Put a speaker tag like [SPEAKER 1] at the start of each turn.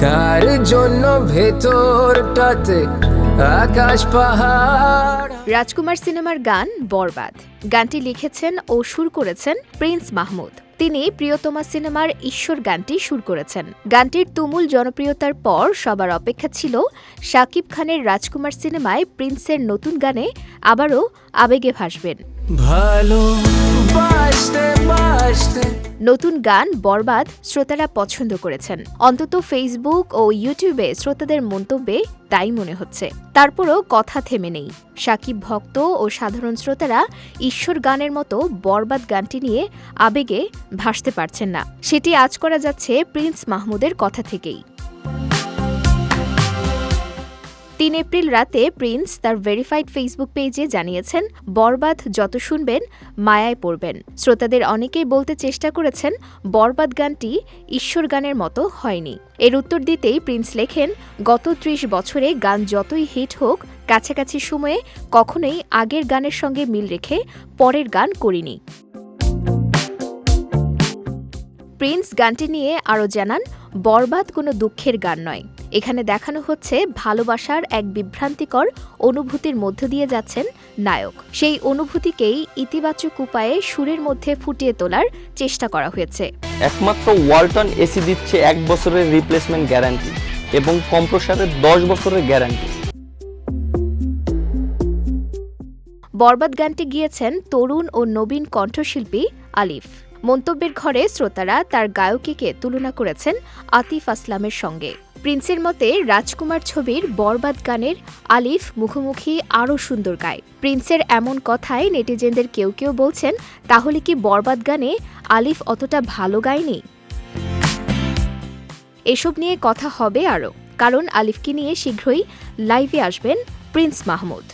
[SPEAKER 1] কার জন্য ভেতরটাতে আকাশ পাহাড়?
[SPEAKER 2] রাজকুমার সিনেমার গান বরবাদ। গানটি লিখেছেন ও সুর করেছেন প্রিন্স মাহমুদ। তিনি প্রিয়তমা সিনেমার ঈশ্বর গানটি সুর করেছেন। গানটির তুমুল জনপ্রিয়তার পর সবার অপেক্ষা ছিল শাকিব খানের রাজকুমার সিনেমায় প্রিন্সের নতুন গানে আবারও আবেগে ভাসবেন।
[SPEAKER 1] ভালো বাসতে
[SPEAKER 2] নতুন গান বরবাদ শ্রোতারা পছন্দ করেছেন। অন্তত ফেসবুক ও ইউটিউবে শ্রোতাদের মন্তব্যে তাই মনে হচ্ছে। তারপরও কথা থেমে নেই। সাকিব ভক্ত ও সাধারণ শ্রোতারা ঈশ্বর গানের মতো বরবাদ গানটি নিয়ে আবেগে ভাসতে পারছেন না। সেটি আজ করা যাচ্ছে প্রিন্স মাহমুদের কথা থেকেই। তিন এপ্রিল রাতে প্রিন্স তার ভেরিফাইড ফেসবুক পেজে জানিয়েছেন, বরবাদ যত শুনবেন, মায়ায় পড়বেন। শ্রোতাদের অনেকেই বলতে চেষ্টা করেছেন, বরবাদ গানটি ঈশ্বর গানের মতো হয়নি। এর উত্তর দিতেই প্রিন্স লেখেন, গত ত্রিশ বছরে গান যতই হিট হোক, কাছাকাছি সময়ে কখনোই আগের গানের সঙ্গে মিল রেখে পরের গান করিনি। প্রিন্স গানটি নিয়ে আরও জানান বরবাদ কোনো দুঃখের গান নয়। এখানে দেখানো হচ্ছে ভালোবাসার এক বিভ্রান্তিকর অনুভূতির মধ্য দিয়ে যাচ্ছেন নায়ক। সেই অনুভূতিকেই ইতিবাচক উপায়ে সুরের মধ্যে ফুটিয়ে তোলার চেষ্টা করা হয়েছে।
[SPEAKER 3] একমাত্র ওয়ালটন এসি দিচ্ছে এক বছরের রিপ্লেসমেন্ট গ্যারান্টি এবং কম্প্রসারের দশ বছরের গ্যারান্টি
[SPEAKER 2] বরবাদ গানটি গিয়েছেন তরুণ ও নবীন কণ্ঠশিল্পী আলিফ। মন্তব্যের ঘরে শ্রোতারা তার গায়কীকে তুলনা করেছেন আতিফ আসলামের সঙ্গে। প্রিন্সের মতে, রাজকুমার ছবির বরবাদ গানের আলিফ মুখোমুখি আরও সুন্দর গায়। প্রিন্সের এমন কথায় নেটিজেনদের কেউ কেউ বলছেন, তাহলে কি বরবাদ গানে আলিফ অতটা ভালো গায়নি? এসব নিয়ে কথা হবে আরও, কারণ আলিফকে নিয়ে শীঘ্রই লাইভে আসবেন প্রিন্স মাহমুদ।